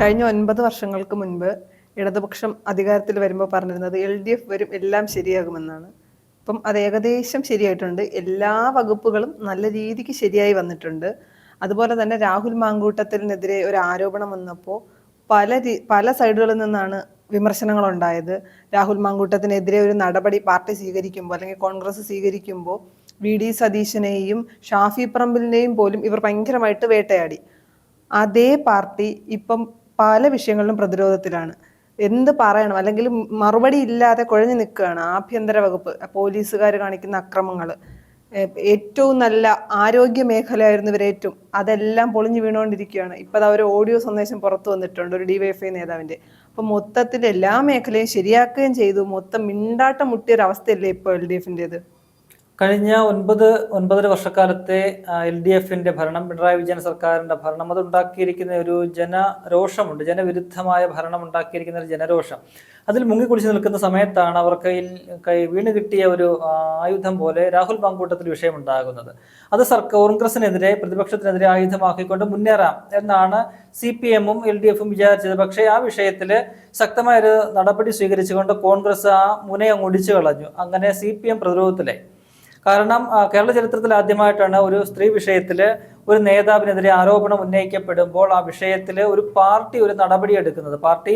കഴിഞ്ഞ ഒൻപത് വർഷങ്ങൾക്ക് മുൻപ് ഇടതുപക്ഷം അധികാരത്തിൽ വരുമ്പോൾ പറഞ്ഞിരുന്നത് എൽ ഡി എഫ് വരും എല്ലാം ശരിയാകുമെന്നാണ്. അപ്പം അത് ഏകദേശം ശരിയായിട്ടുണ്ട്. എല്ലാ വകുപ്പുകളും നല്ല രീതിക്ക് ശരിയായി വന്നിട്ടുണ്ട്. അതുപോലെ തന്നെ രാഹുൽ മാങ്കൂട്ടത്തിനെതിരെ ഒരു ആരോപണം വന്നപ്പോൾ പല പല സൈഡുകളിൽ നിന്നാണ് വിമർശനങ്ങൾ ഉണ്ടായത് രാഹുൽ മാങ്കൂട്ടത്തിനെതിരെ ഒരു നടപടി പാർട്ടി സ്വീകരിക്കുമ്പോൾ അല്ലെങ്കിൽ കോൺഗ്രസ് സ്വീകരിക്കുമ്പോൾ വി ഡി സതീശനെയും ഷാഫി പറമ്പിലിനെയും പോലും ഇവർ ഭയങ്കരമായിട്ട് വേട്ടയാടി. അതേ പാർട്ടി ഇപ്പം പല വിഷയങ്ങളിലും പ്രതിരോധത്തിലാണ്. എന്ത് പറയണം? അല്ലെങ്കിൽ മറുപടി ഇല്ലാതെ കുഴഞ്ഞു നിൽക്കുകയാണ് ആഭ്യന്തര വകുപ്പ് പോലീസുകാർ കാണിക്കുന്ന അക്രമങ്ങൾ ഏറ്റവും നല്ല ആരോഗ്യ മേഖലയായിരുന്നു ഇവരേറ്റവും അതെല്ലാം പൊളിഞ്ഞു വീണുകൊണ്ടിരിക്കുകയാണ്. ഇപ്പം അത് ഒരു ഓഡിയോ സന്ദേശം പുറത്തു വന്നിട്ടുണ്ട് ഒരു ഡിവൈഎഫ്ഐ നേതാവിന്റെ അപ്പം മൊത്തത്തിൽ എല്ലാ മേഖലയും ശരിയാക്കുകയും ചെയ്തു. മൊത്തം മിണ്ടാട്ടം മുട്ടിയൊരവസ്ഥയല്ലേ ഇപ്പോൾ എൽ ഡി എഫിന്റെത് കഴിഞ്ഞ ഒൻപത് ഒൻപതര വർഷക്കാലത്തെ എൽ ഡി എഫിന്റെ ഭരണം പിണറായി വിജയൻ സർക്കാരിന്റെ ഭരണം അത് ഉണ്ടാക്കിയിരിക്കുന്ന ഒരു ജനരോഷമുണ്ട് ജനവിരുദ്ധമായ ഭരണം ഉണ്ടാക്കിയിരിക്കുന്ന ഒരു ജനരോഷം. അതിൽ മുങ്ങിക്കുടിച്ച് നിൽക്കുന്ന സമയത്താണ് അവർ കയ്യിൽ കൈ വീണ് കിട്ടിയ ഒരു ആയുധം പോലെ രാഹുൽ പാങ്കൂട്ടത്തിൽ വിഷയമുണ്ടാകുന്നത്. അത് സർക്കാർ കോൺഗ്രസിനെതിരെ പ്രതിപക്ഷത്തിനെതിരെ ആയുധമാക്കിക്കൊണ്ട് മുന്നേറാം എന്നാണ് സി പി എമ്മും എൽ ഡി എഫും വിചാരിച്ചത്. പക്ഷേ ആ വിഷയത്തിൽ ശക്തമായൊരു നടപടി സ്വീകരിച്ചുകൊണ്ട് കോൺഗ്രസ് ആ മുനയം ഒടിച്ചു കളഞ്ഞു അങ്ങനെ സി പി എം പ്രതിരോധത്തിലായി. കാരണം കേരള ചരിത്രത്തിൽ ആദ്യമായിട്ടാണ് ഒരു സ്ത്രീ വിഷയത്തിൽ ഒരു നേതാവിനെതിരെ ആരോപണം ഉന്നയിക്കപ്പെടുമ്പോൾ ആ വിഷയത്തിൽ ഒരു പാർട്ടി ഒരു നടപടി എടുക്കുന്നത്. പാർട്ടി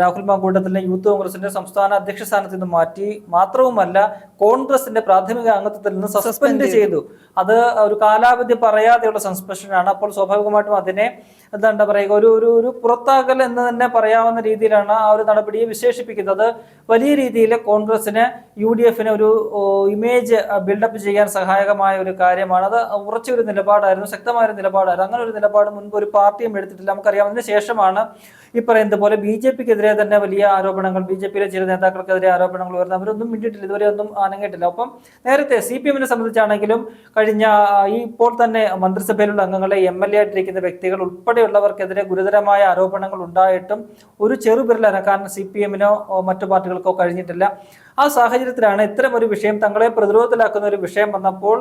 രാഹുൽ മാങ്കൂട്ടത്തിലെ യൂത്ത് കോൺഗ്രസിന്റെ സംസ്ഥാന അധ്യക്ഷ സ്ഥാനത്ത് നിന്ന് മാറ്റി മാത്രവുമല്ല കോൺഗ്രസിന്റെ പ്രാഥമിക അംഗത്വത്തിൽ നിന്ന് സസ്പെൻഡ് ചെയ്തു. അത് ഒരു കാലാവധി പറയാതെയുള്ള സസ്പെൻഷനാണ്. അപ്പോൾ സ്വാഭാവികമായിട്ടും അതിനെ എന്താ പറയുക ഒരു ഒരു ഒരു പുറത്താകൽ എന്ന് തന്നെ പറയാവുന്ന രീതിയിലാണ് ആ ഒരു നടപടിയെ വിശേഷിപ്പിക്കുന്നത്. വലിയ രീതിയിൽ കോൺഗ്രസിന് യു ഡി എഫിന് ഒരു ഇമേജ് ബിൽഡപ്പ് ചെയ്യാൻ സഹായകമായ ഒരു കാര്യമാണ്. അത് ഉറച്ച ഒരു നിലപാടായിരുന്നു ശക്തമായ ഒരു നിലപാടായിരുന്നു അങ്ങനെ ഒരു നിലപാട് മുൻപ് ഒരു പാർട്ടിയും എടുത്തിട്ടില്ല. നമുക്കറിയാം അതിന് ശേഷമാണ് ഈ പറയുന്നത് പോലെ ബി ജെ പിക്കെതിരെ തന്നെ വലിയ ആരോപണങ്ങൾ ബി ജെ പിയിലെ ചില നേതാക്കൾക്കെതിരെ ആരോപണങ്ങൾ വരുന്നത് അവരൊന്നും മിണ്ടിട്ടില്ല ഇതുവരെ ഒന്നും അനങ്ങിയിട്ടില്ല. അപ്പം നേരത്തെ സി പി എമ്മിനെ സംബന്ധിച്ചാണെങ്കിലും കഴിഞ്ഞ ഈ ഇപ്പോൾ തന്നെ മന്ത്രിസഭയിലുള്ള അംഗങ്ങളെ എം എൽ എ ആയിട്ടിരിക്കുന്ന വ്യക്തികൾ ഉൾപ്പെടെയുള്ളവർക്കെതിരെ ഗുരുതരമായ ആരോപണങ്ങൾ ഉണ്ടായിട്ടും ഒരു ചെറുപിരൽ അനക്കാൻ സി പി എമ്മിനോ മറ്റു പാർട്ടികൾക്കോ കഴിഞ്ഞിട്ടില്ല. ആ സാഹചര്യത്തിലാണ് ഇത്തരം ഒരു വിഷയം തങ്ങളെ പ്രതിരോധത്തിലാക്കുന്ന ഒരു വിഷയം വന്നപ്പോൾ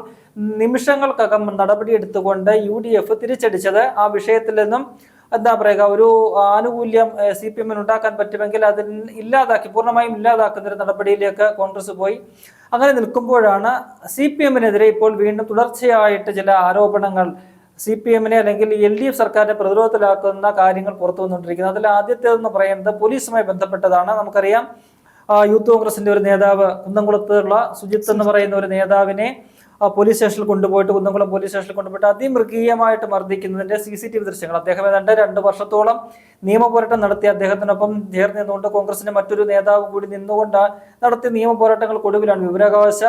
നിമിഷങ്ങൾക്കകം നടപടിയെടുത്തുകൊണ്ട് യു ഡി എഫ് തിരിച്ചടിച്ചത്. ആ വിഷയത്തിൽ നിന്നും എന്താ പറയുക ഒരു ആനുകൂല്യം സി പി എമ്മിന് ഉണ്ടാക്കാൻ പറ്റുമെങ്കിൽ അത് ഇല്ലാതാക്കി പൂർണമായും ഇല്ലാതാക്കുന്ന ഒരു നടപടിയിലേക്ക് കോൺഗ്രസ് പോയി. അങ്ങനെ നിൽക്കുമ്പോഴാണ് സി പി എമ്മിനെതിരെ ഇപ്പോൾ വീണ്ടും തുടർച്ചയായിട്ട് ചില ആരോപണങ്ങൾ സി പി എമ്മിനെ അല്ലെങ്കിൽ എൽ ഡി എഫ് സർക്കാരിനെ പ്രതിരോധത്തിലാക്കുന്ന കാര്യങ്ങൾ പുറത്തു വന്നുകൊണ്ടിരിക്കുന്നത്. അതിൽ ആദ്യത്തേതെന്ന് പറയുന്നത് പോലീസുമായി ബന്ധപ്പെട്ടതാണ്. നമുക്കറിയാം യൂത്ത് കോൺഗ്രസിന്റെ ഒരു നേതാവ് കുന്നംകുളത്തുള്ള സുജിത്ത് എന്ന് പറയുന്ന ഒരു നേതാവിനെ പോലീസ് സ്റ്റേഷനിൽ കൊണ്ടുപോയിട്ട് കുന്നംകുളം പോലീസ് സ്റ്റേഷനിൽ കൊണ്ടുപോയിട്ട് അതിമൃഗീയമായിട്ട് മർദ്ദിക്കുന്നതിന്റെ സി സി ടി വി ദൃശ്യങ്ങൾ. അദ്ദേഹം ഏതാണ്ട് രണ്ട് വർഷത്തോളം നിയമപോരാട്ടം നടത്തി അദ്ദേഹത്തിനൊപ്പം ചേർന്ന് നിന്നുകൊണ്ട് കോൺഗ്രസിന്റെ മറ്റൊരു നേതാവ് കൂടി നിന്നുകൊണ്ട് നടത്തിയ നിയമ പോരാട്ടങ്ങൾക്കൊടുവിലാണ് വിവരാവകാശ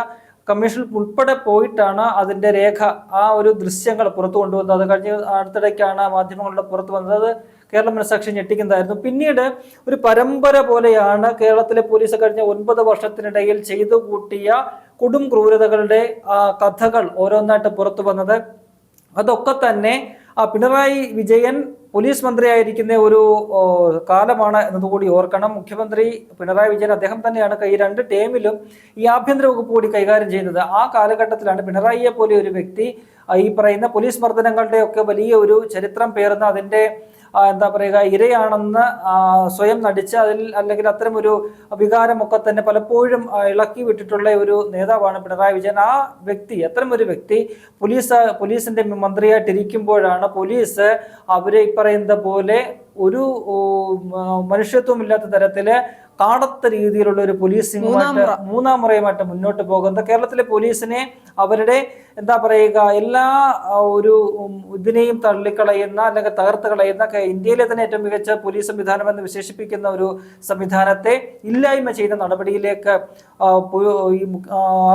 കമ്മീഷനിൽ ഉൾപ്പെടെ പോയിട്ടാണ് അതിന്റെ രേഖ ആ ഒരു ദൃശ്യങ്ങൾ പുറത്തു കൊണ്ടുവന്നത്. അത് കഴിഞ്ഞ് അടുത്തിടയ്ക്കാണ് മാധ്യമങ്ങളുടെ പുറത്തു വന്നത്. കേരള മനസാക്ഷി ഞെട്ടിക്കുന്നതായിരുന്നു. പിന്നീട് ഒരു പരമ്പര പോലെയാണ് കേരളത്തിലെ പോലീസ് കഴിഞ്ഞ ഒൻപത് വർഷത്തിനിടയിൽ ചെയ്തു കൂട്ടിയ കൊടും ക്രൂരതകളുടെ കഥകൾ ഓരോന്നായിട്ട് പുറത്തു വന്നത്. അതൊക്കെ തന്നെ ആ പിണറായി വിജയൻ പോലീസ് മന്ത്രിയായിരിക്കുന്ന ഒരു കാലമാണ് എന്നതുകൂടി ഓർക്കണം. മുഖ്യമന്ത്രി പിണറായി വിജയൻ അദ്ദേഹം തന്നെയാണ് ഈ രണ്ട് ടേമിലും ഈ ആഭ്യന്തര വകുപ്പ് കൂടി കൈകാര്യം ചെയ്യുന്നത് ആ കാലഘട്ടത്തിലാണ് പിണറായിയെ പോലെ ഒരു വ്യക്തി ഈ പറയുന്ന പോലീസ് മർദ്ദനങ്ങളുടെ ഒക്കെ വലിയ ഒരു ചരിത്രം പേർന്ന് അതിന്റെ ആ, എന്താ പറയുക ഇരയാണെന്ന് സ്വയം നടിച്ച് അതിൽ അല്ലെങ്കിൽ അത്തരം ഒരു വികാരമൊക്കെ തന്നെ പലപ്പോഴും ഇളക്കി വിട്ടിട്ടുള്ള ഒരു നേതാവാണ് പിണറായി വിജയൻ. ആ വ്യക്തി അത്തരം ഒരു വ്യക്തി പോലീസ് പോലീസിന്റെ മന്ത്രിയായിട്ടിരിക്കുമ്പോഴാണ് പോലീസ് അവരെ ഈ പറയുന്ന പോലെ ഒരു മനുഷ്യത്വം ഇല്ലാത്ത മനുഷ്യത്വമില്ലാത്ത തരത്തിൽ കാണത്ത രീതിയിലുള്ള ഒരു പോലീസിംഗുമായിട്ട് മൂന്നാം മുറയുമായിട്ട് മുന്നോട്ട് പോകുന്നത് കേരളത്തിലെ പോലീസിനെ അവരുടെ എന്താ പറയുക എല്ലാ ഒരു ഇതിനെയും തള്ളിക്കളയുന്ന അല്ലെങ്കിൽ തകർത്ത് കളയുന്ന ഇന്ത്യയിലെ തന്നെ ഏറ്റവും മികച്ച പോലീസ് സംവിധാനം എന്ന് വിശേഷിപ്പിക്കുന്ന ഒരു സംവിധാനത്തെ ഇല്ലായ്മ ചെയ്യുന്ന നടപടിയിലേക്ക്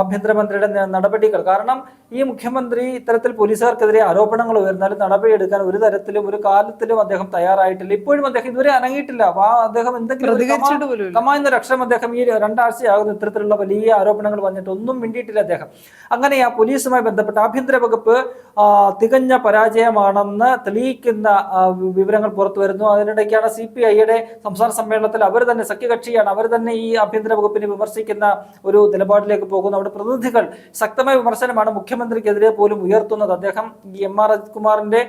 ആഭ്യന്തരമന്ത്രിയുടെ നടപടികൾ. കാരണം ഈ മുഖ്യമന്ത്രി ഇത്തരത്തിൽ പോലീസുകാർക്കെതിരെ ആരോപണങ്ങൾ ഉയർന്നാലും നടപടിയെടുക്കാൻ ഒരു തരത്തിലും ഒരു കാലത്തിലും അദ്ദേഹം തയ്യാറായിട്ടില്ല. ഇപ്പോഴും അദ്ദേഹം ഇതുവരെ അനങ്ങിയിട്ടില്ല അപ്പൊ ആ അദ്ദേഹം എന്തെങ്കിലും ഒരു പ്രതികരിച്ചിട്ട് പോലും ഇല്ല. കമാ അക്ഷരം അദ്ദേഹം ഈ രണ്ടാഴ്ചയാകുന്ന ഇത്തരത്തിലുള്ള വലിയ ആരോപണങ്ങൾ വന്നിട്ട് ഒന്നും മിണ്ടിയിട്ടില്ല അദ്ദേഹം. അങ്ങനെ ആ പോലീസുമായി ബന്ധപ്പെട്ട ആഭ്യന്തര വകുപ്പ് തികഞ്ഞ പരാജയമാണെന്ന് തെളിയിക്കുന്ന വിവരങ്ങൾ പുറത്തു വരുന്നു. അതിനിടയ്ക്കാണ് സി പി ഐയുടെ സംസ്ഥാന സമ്മേളനത്തിൽ അവർ തന്നെ സഖ്യകക്ഷിയാണ്. അവർ തന്നെ ഈ ആഭ്യന്തര വകുപ്പിനെ വിമർശിക്കുന്ന ഒരു നിലപാടിലേക്ക് പോകുന്നു. അവിടെ പ്രതിനിധികൾ ശക്തമായ വിമർശനമാണ് മുഖ്യമന്ത്രിക്കെതിരെ പോലും ഉയർത്തുന്നത്. അദ്ദേഹം ഈ എം ആർ അജിത്കുമാറിന്റെ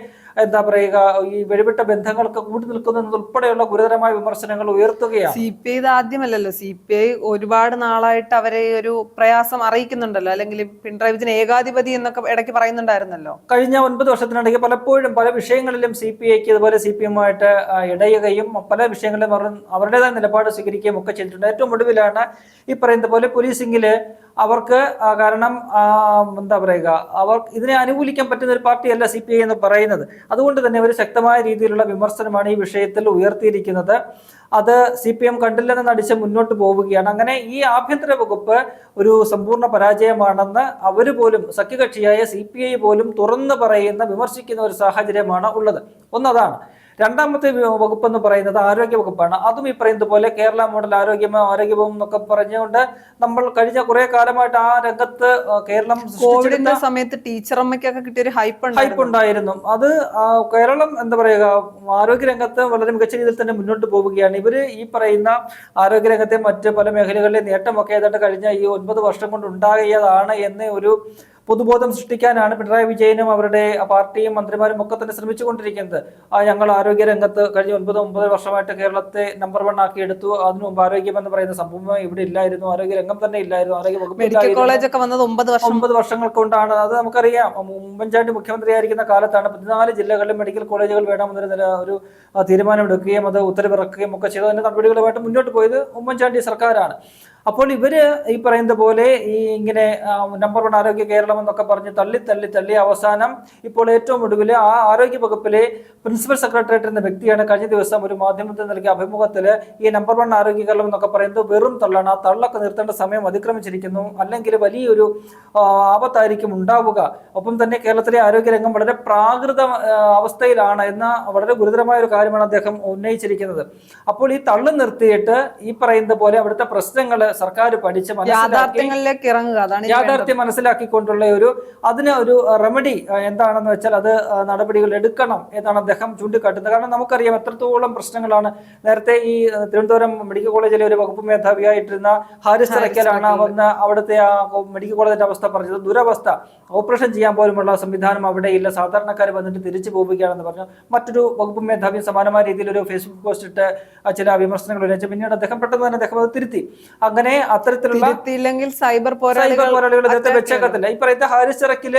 എന്താ പറയുക ഈ വെടിവിട്ട ബന്ധങ്ങൾക്ക് കൂടി നിൽക്കുന്നത് ഉൾപ്പെടെയുള്ള ഗുരുതരമായ വിമർശനങ്ങൾ ഉയർത്തുകയാണ്. സി പി ഐ ഇത് ആദ്യമല്ലല്ലോ. സി പി ഐ ഒരുപാട് നാളായിട്ട് അവരെ ഒരു പ്രയാസം അറിയിക്കുന്നുണ്ടല്ലോ. അല്ലെങ്കിൽ പിണറായി വിജയൻ ഏകാധിപതി എന്നൊക്കെ ഇടയ്ക്ക് പറയുന്നുണ്ടായിരുന്നല്ലോ. കഴിഞ്ഞ ഒൻപത് വർഷത്തിനിടയ്ക്ക് പലപ്പോഴും പല വിഷയങ്ങളിലും സി പി ഐക്ക് ഇതുപോലെ സി പി എമ്മുമായിട്ട് ഇടയുകയും പല വിഷയങ്ങളിലും അവർ അവരുടേതായ നിലപാട് സ്വീകരിക്കുകയും ഒക്കെ ചെയ്തിട്ടുണ്ട്. ഏറ്റവും ഒടുവിലാണ് ഈ പറയുന്നത് പോലെ പോലീസിംഗിൽ അവർക്ക് കാരണം എന്താ പറയുക അവർ ഇതിനെ അനുകൂലിക്കാൻ പറ്റുന്ന ഒരു പാർട്ടിയല്ല സി പി ഐ എന്ന് പറയുന്നത്. അതുകൊണ്ട് തന്നെ ഒരു ശക്തമായ രീതിയിലുള്ള വിമർശനമാണ് ഈ വിഷയത്തിൽ ഉയർത്തിയിരിക്കുന്നത്. അത് സി പി എം കണ്ടില്ലെന്ന് നടിച്ച് മുന്നോട്ട് പോവുകയാണ്. അങ്ങനെ ഈ ആഭ്യന്തര വകുപ്പ് ഒരു സമ്പൂർണ പരാജയമാണെന്ന് അവർ പോലും സഖ്യകക്ഷിയായ സി പി ഐ പോലും തുറന്നു പറയുന്ന വിമർശിക്കുന്ന ഒരു സാഹചര്യമാണ് ഉള്ളത്. ഒന്നതാണ് രണ്ടാമത്തെ വകുപ്പ് എന്ന് പറയുന്നത് ആരോഗ്യ വകുപ്പാണ്. അതും ഈ പറയുന്നത് പോലെ കേരള മോഡൽ ആരോഗ്യമോ ആരോഗ്യവും എന്നൊക്കെ പറഞ്ഞുകൊണ്ട് നമ്മൾ കഴിഞ്ഞ കുറെ കാലമായിട്ട് ആ രംഗത്ത് കേരളം കോവിഡിന്റെ സമയത്ത് ടീച്ചറമ്മയ്ക്കൊക്കെ കിട്ടിയ ഒരു ഹൈപ്പ് ഹൈപ്പ് ഉണ്ടായിരുന്നു. ഉണ്ടായിരുന്നു അത് കേരളം എന്താ പറയുക ആരോഗ്യ രംഗത്ത് വളരെ മികച്ച രീതിയിൽ തന്നെ മുന്നോട്ട് പോവുകയാണ്. ഇവർ ഈ പറയുന്ന ആരോഗ്യ രംഗത്തെ മറ്റ് പല മേഖലകളിലെ നേട്ടമൊക്കെ ഏതാണ്ട് കഴിഞ്ഞ ഈ ഒൻപത് വർഷം കൊണ്ട് ഉണ്ടാകിയതാണ് എന്ന ഒരു പൊതുബോധം സൃഷ്ടിക്കാനാണ് പിണറായി വിജയനും അവരുടെ പാർട്ടിയും മന്ത്രിമാരും ഒക്കെ തന്നെ ശ്രമിച്ചുകൊണ്ടിരിക്കുന്നത്. ഞങ്ങൾ ആരോഗ്യ രംഗത്ത് കഴിഞ്ഞ ഒൻപത് ഒമ്പത് വർഷമായിട്ട് കേരളത്തെ നമ്പർ വൺ ആക്കി എടുത്തു. അതിനു മുമ്പ് ആരോഗ്യം എന്ന് പറയുന്ന സംഭവം ഇവിടെ ഇല്ലായിരുന്നു. ആരോഗ്യ രംഗം തന്നെ ഇല്ലായിരുന്നു. ആരോഗ്യ വകുപ്പ് കോളേജ് ഒക്കെ വന്നത് ഒമ്പത് വർഷം ഒമ്പത് വർഷങ്ങൾ കൊണ്ടാണ്. അത് നമുക്കറിയാം. ഉമ്മൻചാണ്ടി മുഖ്യമന്ത്രിയായിരിക്കുന്ന കാലത്താണ് പതിനാല് ജില്ലകളിലും മെഡിക്കൽ കോളേജുകൾ വേണമെന്നൊരു നില- ഒരു തീരുമാനമെടുക്കുകയും അത് ഉത്തരവിറക്കുകയും ഒക്കെ ചെയ്തതിന്റെ നടപടികളുമായിട്ട് മുന്നോട്ട് പോയത് ഉമ്മൻചാണ്ടി സർക്കാരാണ്. അപ്പോൾ ഇവർ ഈ പറയുന്ന പോലെ ഈ ഇങ്ങനെ നമ്പർ വൺ ആരോഗ്യ കേരളം എന്നൊക്കെ പറഞ്ഞ് തള്ളി തള്ളി തള്ളി അവസാനം ഇപ്പോൾ ഏറ്റവും ഒടുവിൽ ആ ആരോഗ്യ വകുപ്പിലെ പ്രിൻസിപ്പൽ സെക്രട്ടേറിയറ്റ് എന്ന വ്യക്തിയാണ് കഴിഞ്ഞ ദിവസം ഒരു മാധ്യമത്തിൽ നൽകിയ അഭിമുഖത്തിൽ ഈ നമ്പർ വൺ ആരോഗ്യ കേരളം എന്നൊക്കെ പറയുന്നത് വെറും തള്ളാണ്. ആ തള്ളൊക്കെ നിർത്തേണ്ട സമയം അതിക്രമിച്ചിരിക്കുന്നു. അല്ലെങ്കിൽ വലിയൊരു ആപത്തായിരിക്കും ഉണ്ടാവുക. ഒപ്പം തന്നെ കേരളത്തിലെ ആരോഗ്യരംഗം വളരെ പ്രാകൃത അവസ്ഥയിലാണ് എന്ന വളരെ ഗുരുതരമായ ഒരു കാര്യമാണ് അദ്ദേഹം ഉന്നയിച്ചിരിക്കുന്നത്. അപ്പോൾ ഈ തള്ളു നിർത്തിയിട്ട് ഈ പറയുന്ന പോലെ അവിടുത്തെ പ്രശ്നങ്ങൾ സർക്കാർ പഠിച്ച് മനസ്സിലാക്കി യാഥാർത്ഥ്യങ്ങളിലേക്ക് ഇറങ്ങുക അതാണ് യാഥാർത്ഥ്യം മനസ്സിലാക്കിക്കൊണ്ടുള്ള ഒരു അതിന് ഒരു റെമഡി എന്താണെന്ന് വെച്ചാൽ അത് നടപടികൾ എടുക്കണം എന്നാണ് അദ്ദേഹം ചൂണ്ടിക്കാട്ടുന്നത്. കാരണം നമുക്കറിയാം എത്രത്തോളം പ്രശ്നങ്ങളാണ്. നേരത്തെ ഈ തിരുവനന്തപുരം മെഡിക്കൽ കോളേജിലെ ഒരു വകുപ്പ് മേധാവിയായിട്ടിരുന്ന ഹാരിസ് തറയ്ക്കലാണ് വന്ന് അവിടുത്തെ ആ മെഡിക്കൽ കോളേജിന്റെ അവസ്ഥ പറഞ്ഞത്. ദുരവസ്ഥ. ഓപ്പറേഷൻ ചെയ്യാൻ പോലുമുള്ള സംവിധാനം അവിടെ ഇല്ല. സാധാരണക്കാർ വന്നിട്ട് തിരിച്ചു പോവുകയാണെന്ന് പറഞ്ഞു. മറ്റൊരു വകുപ്പ് മേധാവിയും സമാനമായ രീതിയിൽ ഒരു ഫേസ്ബുക്ക് പോസ്റ്റ് ഇട്ട് ചില വിമർശനങ്ങൾ ഉന്നയിച്ചു. പിന്നീട് അദ്ദേഹം പെട്ടെന്ന് തന്നെ അദ്ദേഹം അത് തിരുത്തി. അങ്ങനെ അത്തരത്തിലുള്ള തിരുത്തിയില്ലെങ്കിൽ സൈബർ സൈബർ പോരാളികൾ വെച്ചേക്കത്തില്ല. ഈ പറയുന്ന ഹാരിസ് ചിറക്കിൽ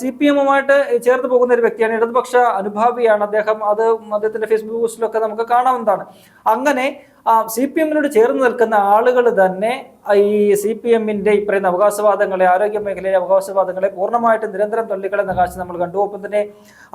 സി പി എമ്മുമായിട്ട് ചേർന്ന് പോകുന്ന ഒരു വ്യക്തിയാണ് ഇടതുപക്ഷ അനുഭാവിയാണ് അദ്ദേഹം. അത് അദ്ദേഹത്തിന്റെ ഫേസ്ബുക്ക് പോസ്റ്റിലൊക്കെ നമുക്ക് കാണാവുന്നതാണ്. അങ്ങനെ സി പി എമ്മിനോട് ചേർന്ന് നിൽക്കുന്ന ആളുകൾ തന്നെ ഈ സി പി എമ്മിന്റെ ഈ പറയുന്ന അവകാശവാദങ്ങളെ ആരോഗ്യ മേഖലയിലെ അവകാശവാദങ്ങളെ പൂർണമായിട്ട് നിരന്തരം തള്ളിക്കളയുന്ന കാഴ്ച നമ്മൾ കണ്ടു. ഒപ്പം തന്നെ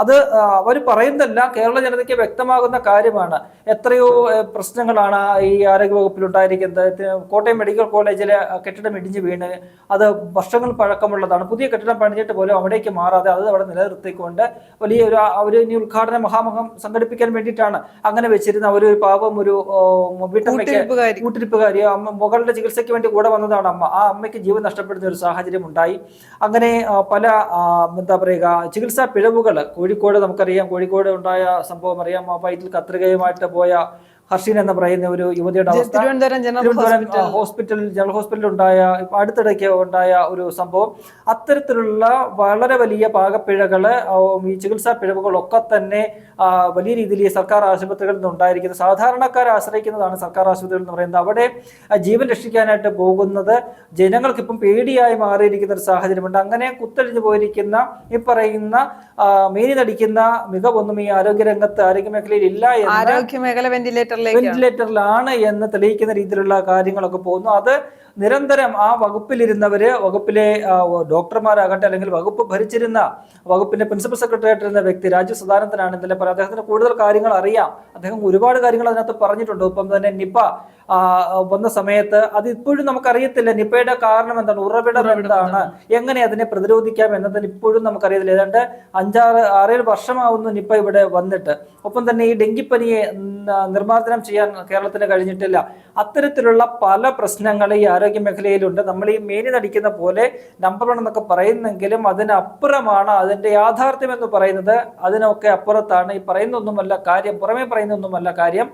അത് അവർ പറയുന്നതല്ല കേരള ജനതയ്ക്ക് വ്യക്തമാകുന്ന കാര്യമാണ്. എത്രയോ പ്രശ്നങ്ങളാണ് ഈ ആരോഗ്യ വകുപ്പിൽ ഉണ്ടായിരിക്കുന്നത് കോട്ടയം മെഡിക്കൽ കോളേജിലെ കെട്ടിടം ഇടിഞ്ഞു വീണ്. അത് വർഷങ്ങൾ പഴക്കമുള്ളതാണ്. പുതിയ കെട്ടിടം പണിഞ്ഞിട്ട് പോലും അവിടേക്ക് മാറാതെ അത് അവിടെ നിലനിർത്തിക്കൊണ്ട് വലിയ ഒരു അവർ ഇനി ഉദ്ഘാടന മഹാമഹം സംഘടിപ്പിക്കാൻ വേണ്ടിയിട്ടാണ് അങ്ങനെ വെച്ചിരുന്ന ഒരു ഒരു പാവം ഒരു വീട്ടമ്മയ്ക്ക് കൂട്ടിരിപ്പുകാരി. മകളുടെ ചികിത്സയ്ക്ക് വേണ്ടി കൂടെ വന്നതാണ് അമ്മ. ആ അമ്മയ്ക്ക് ജീവൻ നഷ്ടപ്പെടുന്ന ഒരു സാഹചര്യം ഉണ്ടായി. അങ്ങനെ പല എന്താ പറയുക ചികിത്സാ പിഴവുകൾ കോഴിക്കോട് നമുക്കറിയാം കോഴിക്കോട് ഉണ്ടായ സംഭവം അറിയാം. ആ വയറ്റിൽ കത്രികയുമായിട്ട് പോയ ഹർഷീൻ എന്ന് പറയുന്ന ഒരു യുവതിയുടെ അവസ്ഥ. തിരുവനന്തപുരം ജനറൽ ഹോസ്പിറ്റലിൽ ഉണ്ടായ അടുത്തിടയ്ക്ക് ഉണ്ടായ ഒരു സംഭവം. അത്തരത്തിലുള്ള വളരെ വലിയ പാകപ്പിഴകൾ ഈ ചികിത്സാ പിഴവുകളൊക്കെ തന്നെ വലിയ രീതിയിൽ ഈ സർക്കാർ ആശുപത്രികളിൽ നിന്ന് ഉണ്ടായിരിക്കുന്നത്. സാധാരണക്കാരെ ആശ്രയിക്കുന്നതാണ് സർക്കാർ ആശുപത്രികൾ എന്ന് പറയുന്നത്. അവിടെ ജീവൻ രക്ഷിക്കാനായിട്ട് പോകുന്നത് ജനങ്ങൾക്ക് ഇപ്പം പേടിയായി മാറിയിരിക്കുന്ന ഒരു സാഹചര്യമുണ്ട്. അങ്ങനെ കുത്തഴിഞ്ഞു പോയിരിക്കുന്ന ഈ പറയുന്ന മേനി നടിക്കുന്ന മികവൊന്നും ഈ ആരോഗ്യരംഗത്ത് ആരോഗ്യ മേഖലയിൽ ഇല്ല എന്ന് വെന്റിലേറ്ററിലേക്ക്. വെന്റിലേറ്ററിലാണ് എന്ന് തെളിയിക്കുന്ന രീതിയിലുള്ള കാര്യങ്ങളൊക്കെ പോകുന്നു. അത് നിരന്തരം ആ വകുപ്പിലിരുന്നവര് വകുപ്പിലെ ഡോക്ടർമാരാകട്ടെ അല്ലെങ്കിൽ വകുപ്പ് ഭരിച്ചിരുന്ന വകുപ്പിന്റെ പ്രിൻസിപ്പൽ സെക്രട്ടറി ആയിട്ടിരുന്ന വ്യക്തി രാജീവ് സദാനന്ദനാണ് ഇന്നലെ പറയുന്നത് അദ്ദേഹത്തിന് കൂടുതൽ കാര്യങ്ങൾ അറിയാം. അദ്ദേഹം ഒരുപാട് കാര്യങ്ങൾ അതിനകത്ത് പറഞ്ഞിട്ടുണ്ട്. ഒപ്പം തന്നെ നിപ വന്ന സമയത്ത് അത് ഇപ്പോഴും നമുക്കറിയത്തില്ല. നിപ്പയുടെ കാരണം എന്താണ്? ഉറവിടം എന്താണ്? എങ്ങനെ അതിനെ പ്രതിരോധിക്കാം എന്നതിന് ഇപ്പോഴും നമുക്കറിയത്തില്ല. ഏതാണ്ട് അഞ്ചാറ് ആറേഴ് വർഷമാവുന്നു നിപ്പ ഇവിടെ വന്നിട്ട്. ഒപ്പം തന്നെ ഈ ഡെങ്കിപ്പനിയെ നിർമ്മാർജനം ചെയ്യാൻ കേരളത്തിന് കഴിഞ്ഞിട്ടില്ല. അത്തരത്തിലുള്ള പല പ്രശ്നങ്ങൾ ഈ ആരോഗ്യ മേഖലയിലുണ്ട്. നമ്മൾ ഈ മേനി നടിക്കുന്ന പോലെ നമ്പർ വൺ എന്നൊക്കെ പറയുന്നെങ്കിലും അതിനപ്പുറമാണ് അതിന്റെ യാഥാർത്ഥ്യം എന്ന് പറയുന്നത് അതിനൊക്കെ അപ്പുറത്താണ്. ഈ പറയുന്നൊന്നുമല്ല കാര്യം പുറമേ പറയുന്ന പറയുന്നൊന്നുമല്ല കാര്യം.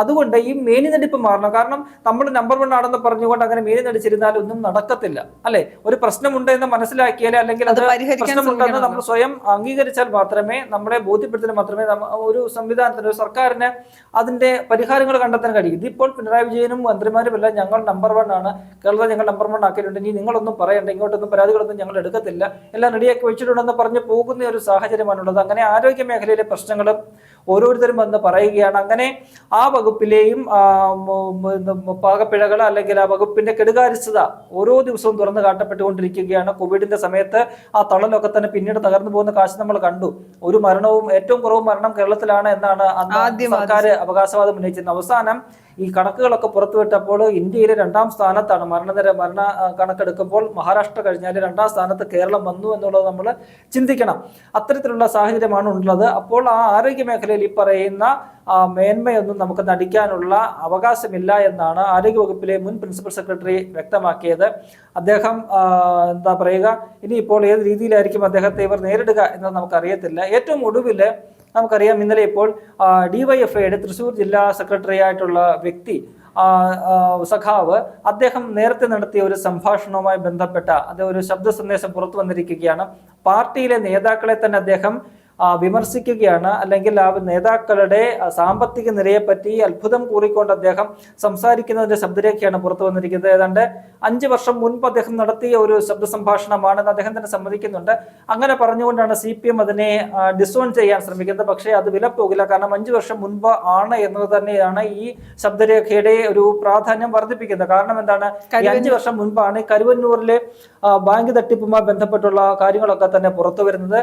അതുകൊണ്ട് ഈ മേനി നടിപ്പ് മാറണം. കാരണം നമ്മൾ നമ്പർ വൺ ആണെന്ന് പറഞ്ഞുകൊണ്ട് അങ്ങനെ മേനി നടിച്ചിരുന്നാൽ ഒന്നും നടക്കത്തില്ല. അല്ലെ? ഒരു പ്രശ്നമുണ്ട് എന്ന് മനസ്സിലാക്കിയാലേ അല്ലെങ്കിൽ അത് അത് പ്രശ്നമുണ്ടെന്ന് നമ്മൾ സ്വയം അംഗീകരിച്ചാൽ മാത്രമേ നമ്മളെ ബോധ്യപ്പെടുത്തിയാൽ മാത്രമേ ഒരു സംവിധാനത്തിന് ഒരു സർക്കാരിന് അതിന്റെ പരിഹാരങ്ങൾ കണ്ടെത്താൻ കഴിയും. ഇതിപ്പോൾ പിണറായി വിജയനും മന്ത്രിമാരും എല്ലാം ഞങ്ങൾ നമ്പർ വൺ ആണ്. കേരളത്തെ ഞങ്ങൾ നമ്പർ വൺ ആക്കിയിട്ടുണ്ട്. ഇനി നിങ്ങളൊന്നും പറയണ്ട. ഇങ്ങോട്ടൊന്നും പരാതികളൊന്നും ഞങ്ങൾ എടുക്കത്തില്ല. എല്ലാം റെഡിയാക്കി വെച്ചിട്ടുണ്ടെന്ന് പറഞ്ഞ് പോകുന്ന ഒരു സാഹചര്യമാണുള്ളത്. അങ്ങനെ ആരോഗ്യ മേഖലയിലെ പ്രശ്നങ്ങളും ഓരോരുത്തരും വന്ന് പറയുകയാണ്. അങ്ങനെ ആ വകുപ്പിലെയും പാകപ്പിഴകൾ അല്ലെങ്കിൽ ആ വകുപ്പിന്റെ കെടുകാര്യസ്ഥത ഓരോ ദിവസവും തുറന്നു കാട്ടപ്പെട്ടുകൊണ്ടിരിക്കുകയാണ്. കോവിഡിന്റെ സമയത്ത് ആ തളലൊക്കെ തന്നെ പിന്നീട് തകർന്നു പോകുന്ന കാശ് നമ്മൾ കണ്ടു. ഒരു മരണവും ഏറ്റവും കുറവ് മരണം കേരളത്തിലാണ് എന്നാണ് അന്ന് സർക്കാർ അവകാശവാദം ഉന്നയിച്ചിരുന്നത്. അവസാനം ഈ കണക്കുകളൊക്കെ പുറത്തുവിട്ടപ്പോൾ ഇന്ത്യയിലെ രണ്ടാം സ്ഥാനത്താണ് മരണനിര മരണ കണക്കെടുക്കുമ്പോൾ മഹാരാഷ്ട്ര കഴിഞ്ഞാൽ രണ്ടാം സ്ഥാനത്ത് കേരളം വന്നു എന്നുള്ളത് നമ്മൾ ചിന്തിക്കണം. അത്തരത്തിലുള്ള സാഹചര്യമാണ് ഉള്ളത്. അപ്പോൾ ആ ആരോഗ്യ മേഖലയിൽ ഈ പറയുന്ന മേന്മയൊന്നും നമുക്ക് നടിക്കാനുള്ള അവകാശമില്ല എന്നാണ് ആരോഗ്യവകുപ്പിലെ മുൻ പ്രിൻസിപ്പൽ സെക്രട്ടറി വ്യക്തമാക്കിയത്. അദ്ദേഹം എന്താ പറയുക ഇനിയിപ്പോൾ ഏത് രീതിയിലായിരിക്കും അദ്ദേഹത്തെ ഇവർ നേരിടുക എന്ന് നമുക്കറിയത്തില്ല. ഏറ്റവും ഒടുവിൽ നമുക്കറിയാം ഇന്നലെ ഇപ്പോൾ ഡിവൈഎഫ്ഐയുടെ തൃശൂർ ജില്ലാ സെക്രട്ടറി ആയിട്ടുള്ള വ്യക്തി സഖാവ് അദ്ദേഹം നേരത്തെ നടത്തിയ ഒരു സംഭാഷണവുമായി ബന്ധപ്പെട്ട അത് ഒരു ശബ്ദ സന്ദേശം പുറത്തു വന്നിരിക്കുകയാണ്. പാർട്ടിയിലെ നേതാക്കളെ തന്നെ അദ്ദേഹം വിമർശിക്കുകയാണ്. അല്ലെങ്കിൽ ആ നേതാക്കളുടെ സാമ്പത്തിക നിലയെപ്പറ്റി അത്ഭുതം കൂറിക്കൊണ്ട് അദ്ദേഹം സംസാരിക്കുന്നതിന്റെ ശബ്ദരേഖയാണ് പുറത്തു വന്നിരിക്കുന്നത്. ഏതാണ്ട് അഞ്ച് വർഷം മുൻപ് അദ്ദേഹം നടത്തിയ ഒരു ശബ്ദ സംഭാഷണമാണെന്ന് അദ്ദേഹം തന്നെ സമ്മതിക്കുന്നുണ്ട്. അങ്ങനെ പറഞ്ഞുകൊണ്ടാണ് സി പി എം അതിനെ ഡിസോൺ ചെയ്യാൻ ശ്രമിക്കുന്നത്. പക്ഷേ അത് വിലപ്പോകില്ല. കാരണം അഞ്ച് വർഷം മുൻപ് ആണ് എന്നത് തന്നെയാണ് ഈ ശബ്ദരേഖയുടെ ഒരു പ്രാധാന്യം വർദ്ധിപ്പിക്കുന്നത്. കാരണം എന്താണ്? ഈ അഞ്ച് വർഷം മുൻപാണ് കരുവന്നൂരിലെ ബാങ്ക് തട്ടിപ്പുമായി ബന്ധപ്പെട്ടുള്ള കാര്യങ്ങളൊക്കെ തന്നെ പുറത്തു വരുന്നത്.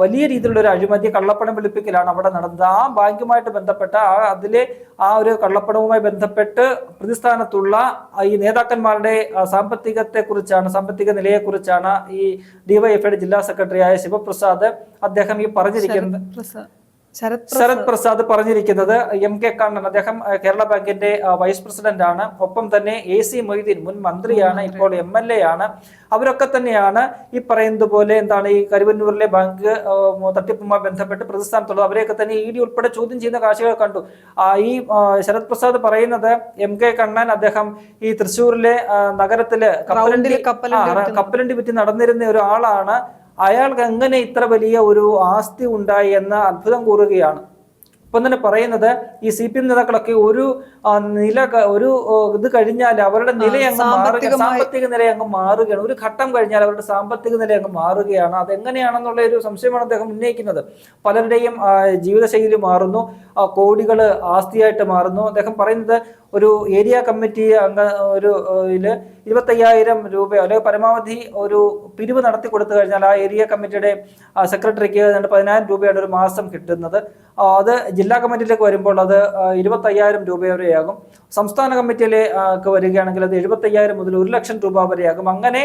വലിയ വലിയ ഒരു അഴിമതി കള്ളപ്പണം വെളുപ്പിക്കലാണ് അവിടെ നടന്നത്. ആ ബാങ്കുമായിട്ട് ബന്ധപ്പെട്ട ആ അതിലെ ആ ഒരു കള്ളപ്പണവുമായി ബന്ധപ്പെട്ട് പ്രതിസ്ഥാനത്തുള്ള ഈ നേതാക്കന്മാരുടെ സാമ്പത്തികത്തെ കുറിച്ചാണ് സാമ്പത്തിക നിലയെക്കുറിച്ചാണ് ഈ ഡിവൈഎഫ്ഐയുടെ ജില്ലാ സെക്രട്ടറിയായ ശിവപ്രസാദ് അദ്ദേഹം ഈ പറഞ്ഞിരിക്കുന്നത്. ശരത് പ്രസാദ് പറഞ്ഞിരിക്കുന്നത് എം കെ കണ്ണൻ. അദ്ദേഹം കേരള ബാങ്കിന്റെ വൈസ് പ്രസിഡന്റ് ആണ്. ഒപ്പം തന്നെ എ സി മൊയ്തീൻ മുൻ മന്ത്രിയാണ് ഇപ്പോൾ എം എൽ എ ആണ്. അവരൊക്കെ തന്നെയാണ് ഈ പറയുന്നത് പോലെ എന്താണ് ഈ കരുവന്നൂരിലെ ബാങ്ക് തട്ടിപ്പുമായി ബന്ധപ്പെട്ട് പ്രതിസ്ഥാനത്തുള്ളത്. അവരെയൊക്കെ തന്നെ ഇ ഡി ഉൾപ്പെടെ ചോദ്യം ചെയ്യുന്ന കാഴ്ചകൾ കണ്ടു. ആ, ഈ ശരത് പ്രസാദ് പറയുന്നത് എം കെ കണ്ണൻ അദ്ദേഹം ഈ തൃശ്ശൂരിലെ നഗരത്തിൽ കപ്പലണ്ടി കപ്പലണ്ടി വിറ്റ് നടന്നിരുന്ന ഒരാളാണ്. അയാൾക്ക് എങ്ങനെ ഇത്ര വലിയ ഒരു ആസ്തി ഉണ്ടായി എന്ന അത്ഭുതം കൂറുകയാണ്. ഇപ്പം തന്നെ പറയുന്നത് ഈ സി പി എം നേതാക്കളൊക്കെ ഒരു നില ഒരു ഇത് കഴിഞ്ഞാൽ അവരുടെ നില അങ്ങ് മാറുക സാമ്പത്തിക നില അങ്ങ് മാറുകയാണ്. ഒരു ഘട്ടം കഴിഞ്ഞാൽ അവരുടെ സാമ്പത്തിക നില അങ്ങ് മാറുകയാണ്. അതെങ്ങനെയാണെന്നുള്ള ഒരു സംശയമാണ് അദ്ദേഹം ഉന്നയിക്കുന്നത്. പലരുടെയും ജീവിതശൈലി മാറുന്നു കോടികൾ ആസ്തിയായിട്ട് മാറുന്നു. അദ്ദേഹം പറയുന്നത് ഒരു ഏരിയ കമ്മിറ്റി അംഗ ഒരു ഇതിൽ ഇരുപത്തയ്യായിരം രൂപ അല്ലെങ്കിൽ പരമാവധി ഒരു പിരിവ് നടത്തി കൊടുത്തു കഴിഞ്ഞാൽ ആ ഏരിയ കമ്മിറ്റിയുടെ സെക്രട്ടറിക്ക് പതിനായിരം രൂപയാണ് ഒരു മാസം കിട്ടുന്നത്. അത് ജില്ലാ കമ്മിറ്റിയിലേക്ക് വരുമ്പോൾ അത് ഇരുപത്തയ്യായിരം രൂപ വരെയാകും. സംസ്ഥാന കമ്മിറ്റിയിലേക്ക് വരികയാണെങ്കിൽ അത് എഴുപത്തയ്യായിരം മുതൽ ഒരു ലക്ഷം രൂപ വരെയാകും. അങ്ങനെ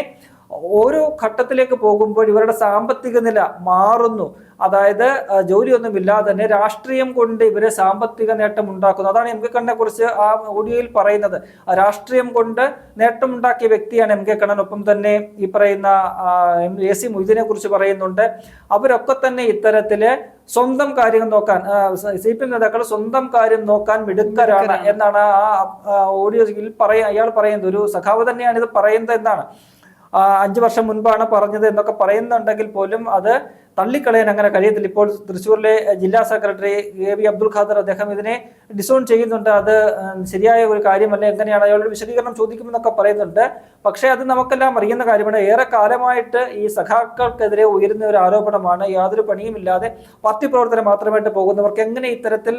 ഓരോ ഘട്ടത്തിലേക്ക് പോകുമ്പോൾ ഇവരുടെ സാമ്പത്തിക നില മാറുന്നു. അതായത് ജോലിയൊന്നുമില്ലാതെ തന്നെ രാഷ്ട്രീയം കൊണ്ട് ഇവരെ സാമ്പത്തിക നേട്ടം ഉണ്ടാക്കുന്നു അതാണ് എം കെ കണ്ണനെ കുറിച്ച് ആ ഓഡിയോയിൽ പറയുന്നത്. രാഷ്ട്രീയം കൊണ്ട് നേട്ടമുണ്ടാക്കിയ വ്യക്തിയാണ് എം കെ കണ്ണൻ. ഒപ്പം തന്നെ ഈ പറയുന്ന എ സി മൊയ്തീനെ കുറിച്ച് പറയുന്നുണ്ട്. അവരൊക്കെ തന്നെ ഇത്തരത്തിൽ സ്വന്തം കാര്യം നോക്കാൻ സി പി എം നേതാക്കൾ സ്വന്തം കാര്യം നോക്കാൻ മിടുക്കരാണ് എന്നാണ് ആ ഓഡിയോ ഓഡിയോയിൽ പറയ അയാൾ പറയുന്നത്. ഒരു സഖാവ് തന്നെയാണ് ഇത് പറയുന്നത് എന്നാണ്. അഞ്ചു വർഷം മുൻപാണ് പറഞ്ഞത് എന്നൊക്കെ പറയുന്നുണ്ടെങ്കിൽ പോലും അത് തള്ളിക്കളയാൻ അങ്ങനെ കഴിയത്തില്ല. ഇപ്പോൾ തൃശ്ശൂരിലെ ജില്ലാ secretary A V Abdul Khader അദ്ദേഹം ഇതിനെ ഡിസോൺ ചെയ്യുന്നുണ്ട്. അത് ശരിയായ ഒരു കാര്യമല്ല എങ്ങനെയാണ് അയാളുടെ വിശദീകരണം ചോദിക്കുമെന്നൊക്കെ പറയുന്നുണ്ട്. പക്ഷേ അത് നമുക്കെല്ലാം അറിയുന്ന കാര്യമാണ്. ഏറെ കാലമായിട്ട് ഈ സഖാക്കൾക്കെതിരെ ഉയരുന്ന ഒരു ആരോപണമാണ്. യാതൊരു പണിയുമില്ലാതെ പാർട്ടി പ്രവർത്തനം മാത്രമായിട്ട് പോകുന്നവർക്ക് എങ്ങനെ ഇത്തരത്തിൽ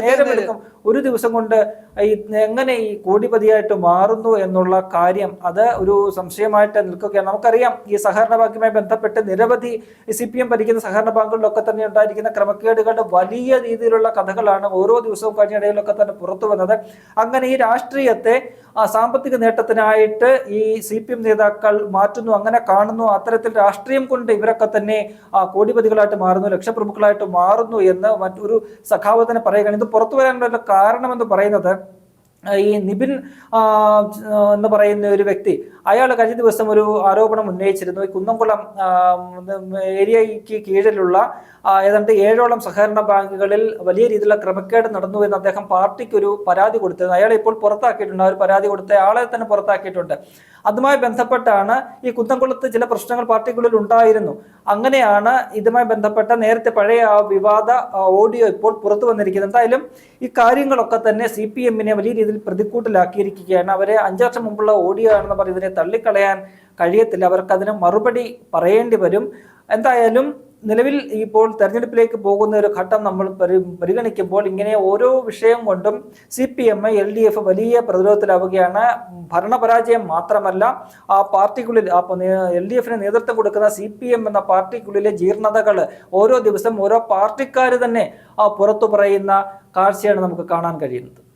നേരമെടുക്കും? ഒരു ദിവസം കൊണ്ട് ഈ എങ്ങനെ ഈ കോടിപതിയായിട്ട് മാറുന്നു എന്നുള്ള കാര്യം അത് ഒരു സംശയമായിട്ട് നിൽക്കുകയാണ്. നമുക്കറിയാം ഈ സഹകരണ ബാക്കിയുമായി ബന്ധപ്പെട്ട് നിരവധി സി പി എം ഭരിക്കുന്ന സഹകരണ ബാങ്കുകളിലൊക്കെ തന്നെ ഉണ്ടായിരിക്കുന്ന ക്രമക്കേടുകളുടെ വലിയ രീതിയിലുള്ള കഥകളാണ് ഓരോ ദിവസവും കഴിഞ്ഞിടയിലൊക്കെ തന്നെ പുറത്തു വന്നത്. അങ്ങനെ ഈ രാഷ്ട്രീയത്തെ ആ, സാമ്പത്തിക നേട്ടത്തിനായിട്ട് ഈ സി പി എം നേതാക്കൾ മാറ്റുന്നു അങ്ങനെ കാണുന്നു. അത്തരത്തിൽ രാഷ്ട്രീയം കൊണ്ട് ഇവരൊക്കെ തന്നെ കോടിപതികളായിട്ട് മാറുന്നു ലക്ഷപ്രമുഖങ്ങളായിട്ട് മാറുന്നു എന്ന് മറ്റൊരു സഖാവ് തന്നെ പറയുകയാണ്. ഇത് പുറത്തു വരാനുള്ള കാരണം എന്ന് പറയുന്നത് ഈ നിബിൻ എന്ന് പറയുന്ന ഒരു വ്യക്തി അയാൾ കഴിഞ്ഞ ദിവസം ഒരു ആരോപണം ഉന്നയിച്ചിരുന്നു. ഈ കുന്നംകുളം ഏരിയയ്ക്ക് കീഴിലുള്ള ഏതാണ്ട് ഏഴോളം സഹകരണ ബാങ്കുകളിൽ വലിയ രീതിയിലുള്ള ക്രമക്കേട് നടന്നു എന്ന് അദ്ദേഹം പാർട്ടിക്ക് ഒരു പരാതി കൊടുത്തിരുന്നു. അയാളെ ഇപ്പോൾ പുറത്താക്കിയിട്ടുണ്ട്. ആ ഒരു പരാതി കൊടുത്ത ആളെ തന്നെ പുറത്താക്കിയിട്ടുണ്ട്. അതുമായി ബന്ധപ്പെട്ടാണ് ഈ കുന്നംകുളത്ത് ചില പ്രശ്നങ്ങൾ പാർട്ടിക്കുള്ളിൽ ഉണ്ടായിരുന്നു. അങ്ങനെയാണ് ഇതുമായി ബന്ധപ്പെട്ട നേരത്തെ പഴയ വിവാദ ഓഡിയോ ഇപ്പോൾ പുറത്തു വന്നിരിക്കുന്നത്. എന്തായാലും ഈ കാര്യങ്ങളൊക്കെ തന്നെ സി പി എമ്മിനെ വലിയ രീതിയിൽ പ്രതിക്കൂട്ടിലാക്കിയിരിക്കുകയാണ്. അവരെ അഞ്ചു വർഷം മുമ്പുള്ള ഓഡിയോ ആണെന്ന് പറഞ്ഞ് ഇതിനെ തള്ളിക്കളയാൻ കഴിയത്തില്ല. അവർക്ക് അതിന് മറുപടി പറയേണ്ടി വരും. എന്തായാലും നിലവിൽ ഇപ്പോൾ തെരഞ്ഞെടുപ്പിലേക്ക് പോകുന്ന ഒരു ഘട്ടം നമ്മൾ പരി പരിഗണിക്കുമ്പോൾ ഇങ്ങനെ ഓരോ വിഷയം കൊണ്ടും C P M L D F വലിയ പ്രതിരോധത്തിലാവുകയാണ്. ഭരണപരാജയം മാത്രമല്ല ആ പാർട്ടിക്കുള്ളിൽ ആ എൽ ഡി എഫിന് നേതൃത്വം കൊടുക്കുന്ന സി പി എം എന്ന പാർട്ടിക്കുള്ളിലെ ജീർണതകൾ ഓരോ ദിവസം ഓരോ പാർട്ടിക്കാർ തന്നെ ആ പുറത്തു പറയുന്ന കാഴ്ചയാണ് നമുക്ക് കാണാൻ കഴിയുന്നത്.